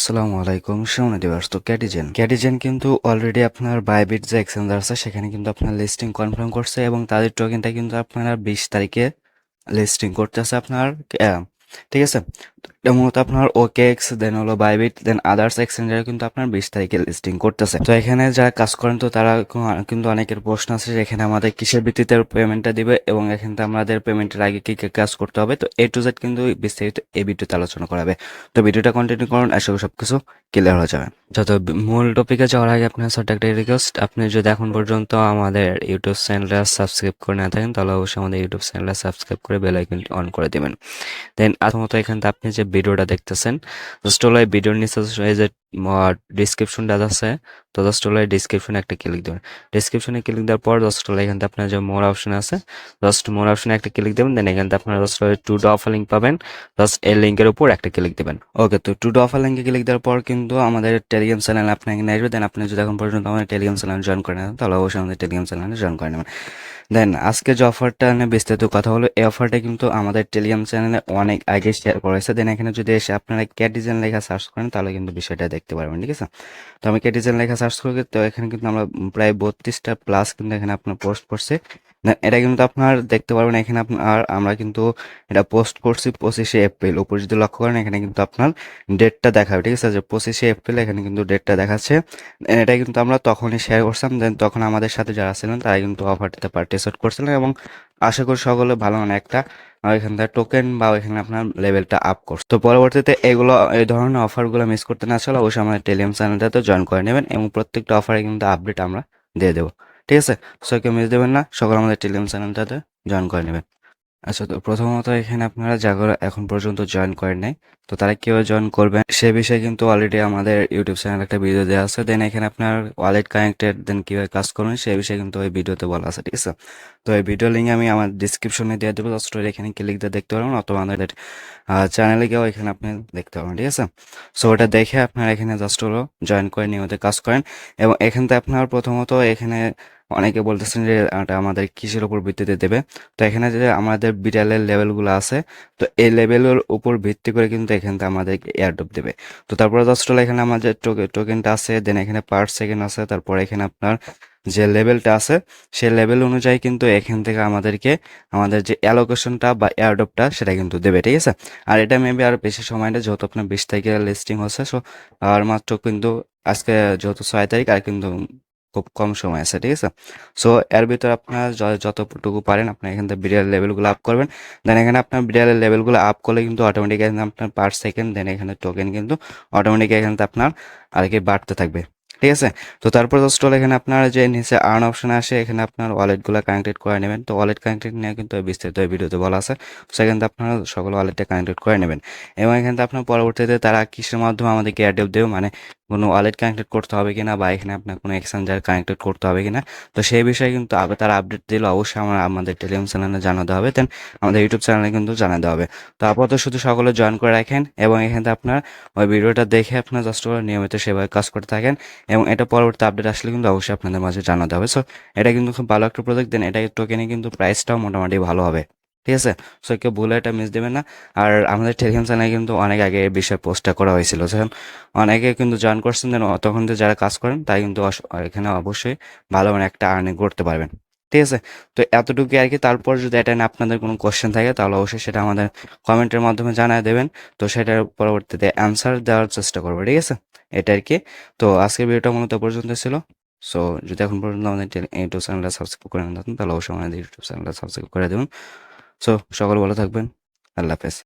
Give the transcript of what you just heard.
আসসালামু আলাইকুম, সামনে দিবস তো ক্যাটিজেন। ক্যাটিজেন কিন্তু অলরেডি আপনার বাইবিট যে এক্সচেঞ্জার আছে, সেখানে কিন্তু আপনার লিস্টিং কনফার্ম করছে এবং তাদের টোকেনটা কিন্তু আপনারা বিশ তারিখে লিস্টিং করতেছে আপনার ঠিক আছে? এটা মূলত আপনার ওকে এক্স দেন হলো বাইবিট দেন আদার্স এক্সচেঞ্জার কিন্তু আপনার বিশ তারিখে লিস্টিং করতেছে। তো এখানে যারা কাজ করেন, তো তারা কিন্তু অনেকের প্রশ্ন আছে যে এখানে আমাদের কিসের ভিত্তিতে পেমেন্টটা দিবে এবং এখানে আমাদের পেমেন্টের আগে কি কি কাজ করতে হবে। তো এ টু জেড কিন্তু বিস্তারিত এই ভিডিওতে আলোচনা করা হবে। তো ভিডিওটা কন্টিনিউ করুন, আশা করি সবকিছু ক্লিয়ার হয়ে যাবে। যত মূল টপিকে যাওয়ার আগে আপনার ছোট্ট একটা রিকোয়েস্ট আপনি যদি এখন পর্যন্ত আমাদের ইউটিউব চ্যানেলটা সাবস্ক্রাইব করে না থাকেন, তাহলে অবশ্যই আমাদের ইউটিউব চ্যানেলটা সাবস্ক্রাইব করে বেল আইকনটি অন করে দিবেন। দেন প্রথমত এখানে আপনি যে ভিডিওটা দেখতেছেন। জাস্ট হলো ভিডিওর নিচে এই যে ডিসক্রিপশনটা আছে, তো জাস্ট হলো ডিসক্রিপশনে একটা ক্লিক দেবেন। ডিসক্রিপশনে ক্লিক দেওয়ার পর জাস্ট হলো এখানে আপনার যে মোর অপশন আছে জাস্ট মোর অপশনে একটা ক্লিক দেবেন দেন এখানে আপনারা জাস্ট টু ড অফার লিঙ্ক পাবেন। জাস্ট এই লিঙ্কের উপর একটা ক্লিক দেবেন। ওকে তো টু ড অফার লিঙ্কে ক্লিক দেওয়ার পর কিন্তু আমাদের টেলিগ্রাম চ্যানেল আপনার এখানে আসবে। দেন আপনি যদি এখন পর্যন্ত আমাদের টেলিগ্রাম চ্যানেল জয়েন করে নেন তাহলে অবশ্যই আমাদের টেলিগ্রাম চ্যানেলে জয়েন করে নেবেন। দেন আজকে যে অফারটা নিয়ে বিস্তারিত কথা হলো এই অফারটা কিন্তু আমাদের টেলিগ্রাম চ্যানেলে অনেক আগে শেয়ার করেছে দেন এখানে যদি এসে আপনারা ক্যাটিজেন লেখা সার্চ করেন, তাহলে কিন্তু বিষয়টা দেখতে পারবেন, ঠিক আছে? তো আমি ক্যাটিজেন লেখা সার্চ করি, তো এখানে কিন্তু আমরা প্রায় বত্রিশটা প্লাস কিন্তু এখানে আপনার পোস্ট করছে। এটা কিন্তু আপনার দেখতে পারবেন এখানে আপনার আমরা কিন্তু এটা পোস্ট করছি পঁচিশে এপ্রিল। উপর যদি লক্ষ্য করেন, এখানে কিন্তু আপনার ডেটটা দেখাবে, ঠিক আছে? পঁচিশে এপ্রিল এখানে কিন্তু ডেটটা দেখাচ্ছে। এটা কিন্তু আমরা তখনই শেয়ার করছিলাম দেন তখন আমাদের সাথে যারা ছিলেন, তারা কিন্তু অফারটিতে পার্টিসিপেট করছিলেন এবং আশা করি সকলে ভালো মানে একটা এখান থেকে টোকেন বা এখানে আপনার লেভেলটা আপ করছে। তো পরবর্তীতে এগুলো, এই ধরনের অফারগুলো মিস করতে না চলে অবশ্যই আমাদের টেলিগ্রাম চ্যানেলটাতে জয়েন করে নেবেন এবং প্রত্যেকটা অফারে কিন্তু আপডেট আমরা দিয়ে দেবো। ঠিক আছে? সবাইকে মিস দেবেন না। সকল আমাদের টেলিগ্রাম চ্যানেলটাতে জয়েন করে নেবেন। আচ্ছা তো প্রথমত এখানে আপনারা যারা এখন পর্যন্ত জয়েন করেন নাই। তো তারা কেউ জয়েন করবেন সে বিষয়ে কিন্তু অলরেডি আমাদের ইউটিউব চ্যানেল একটা ভিডিও দেওয়া আছে। দেন এখানে আপনার ওয়ালেট কানেক্টেড দেন কীভাবে কাজ করবেন সেই বিষয়ে কিন্তু ওই ভিডিওতে বলা আছে, ঠিক আছে? তো এই ভিডিও লিঙ্ক আমি আমার ডিসক্রিপশনে দিয়ে দেবো। জাস্ট এখানে ক্লিক দিয়ে দেখতে পারবেন অথবা আমাদের চ্যানেলে গিয়েও এখানে আপনি দেখতে পারবেন, ঠিক আছে? সো ওটা দেখে আপনারা এখানে জাস্ট হলো জয়েন করে নিয়মিত কাজ করেন। এবং এখান থেকে আপনার প্রথমত এখানে অনেকে বলতেছেন যে, এটা আমাদের কিসের উপর ভিত্তিতে দেবে? তো এখানে যে আমাদের বিড়ালের লেভেলগুলো আছে, তো এই লেভেলের উপর ভিত্তি করে কিন্তু এখান থেকে আমাদেরকে এয়ারড্রপ দেবে। তো তারপরে জাস্ট হলো এখানে আমাদের টোকেনটা আছে দেন এখানে পার সেকেন্ড আছে, তারপরে এখানে আপনার যে লেভেলটা আছে, সেই লেভেল অনুযায়ী কিন্তু এখান থেকে আমাদেরকে, আমাদের যে অ্যালোকেশনটা বা এয়ারড্রপটা, সেটা কিন্তু দেবে, ঠিক আছে? আর এটা মেবি আর বেশি সময়টা যেহেতু আপনার বিশ তারিখে লিস্টিং হচ্ছে সো আর মাত্র কিন্তু আজকে যেহেতু ছয় তারিখ, আর কিন্তু খুব কম সময় আছে, ঠিক আছে? সো এর ভিতরে আপনারা যতটুকু পারেন আপনার এখান থেকে বিরিয়াল লেভেলগুলো আপ করবেন। দেন এখানে আপনার বিড়ালের লেভেলগুলো আপ করলে কিন্তু অটোমেটিক এখানে আপনার পার সেকেন্ড দেন এখানে টোকেন কিন্তু অটোমেটিক এখানে আপনার আর কি বাড়তে থাকবে। ঠিক আছে? তো তারপর জাস্ট এখানে আপনার যে নিচে আর্ন অপশন আসে, এখানে আপনার ওয়ালেটগুলো কানেক্টেড করে নেবেন। তো ওয়ালেট কানেক্টেড নিয়ে কিন্তু বিস্তারিত ভিডিওতে বলা আছে। সেখান থেকে আপনারা সকল ওয়ালেটটা কানেক্টেড করে নেবেন। এবং এখান আপনার পরবর্তীতে তারা কিসের মাধ্যমে আমাদেরকে এয়ারটেপ দেবে? মানে কোনো ওয়ালেট কানেক্টেড করতে হবে কিনা বা এখানে আপনার কোনো এক্সচেঞ্জার কানেক্টেড করতে হবে কিনা? তো সেই বিষয়ে কিন্তু তারা আপডেট দিলে অবশ্যই আমরা আমাদের টেলিগ্রাম চ্যানেলে জানাতে হবে। দেন আমাদের ইউটিউব চ্যানেলে কিন্তু জানাতে হবে। তো আপাতত শুধু সকলে জয়েন করে রাখেন এবং এখানে আপনার ওই ভিডিওটা দেখে আপনার জাস্ট নিয়মিত সেভাবে কাজ করতে থাকেন। এবং এটা পরবর্তী আপডেট আসলে কিন্তু অবশ্যই আপনাদের মাঝে জানাতে হবে। সো এটা কিন্তু খুব ভালো একটা প্রোডাক্ট দেন এটা টোকেনে কিন্তু প্রাইসটাও মোটামুটি ভালো হবে। ঠিক আছে? সো কেউ ভুলে এটা মিস দেবেন না। আর আমাদের টেলিগ্রাম চ্যানেলে কিন্তু অনেক আগে এই বিষয়ে পোস্টটা করা হয়েছিল। যখন অনেকে কিন্তু জয়েন করছেন দেন তখন যারা কাজ করেন তাই কিন্তু এখানে অবশ্যই ভালো মানে একটা আর্নিং করতে পারবেন। ঠিক আছে? তো এতটুকু আর কি তারপর যদি এটা নিয়ে আপনাদের কোনো কোশ্চেন থাকে, তাহলে অবশ্যই সেটা আমাদের কমেন্টের মাধ্যমে জানায় দেবেন। তো সেটার পরবর্তীতে অ্যান্সার দেওয়ার চেষ্টা করব, ঠিক আছে? এটা আর কি তো আজকের ভিডিওটা মূলত পর্যন্ত ছিল। সো যদি এখন পর্যন্ত আমাদের ইউটিউব চ্যানেলটা সাবস্ক্রাইব করে না থাকেন, তাহলে অবশ্যই আমাদের ইউটিউব চ্যানেলটা সাবস্ক্রাইব করে দেবেন। সো সকল ভালো থাকবেন। আল্লাহ হাফেজ।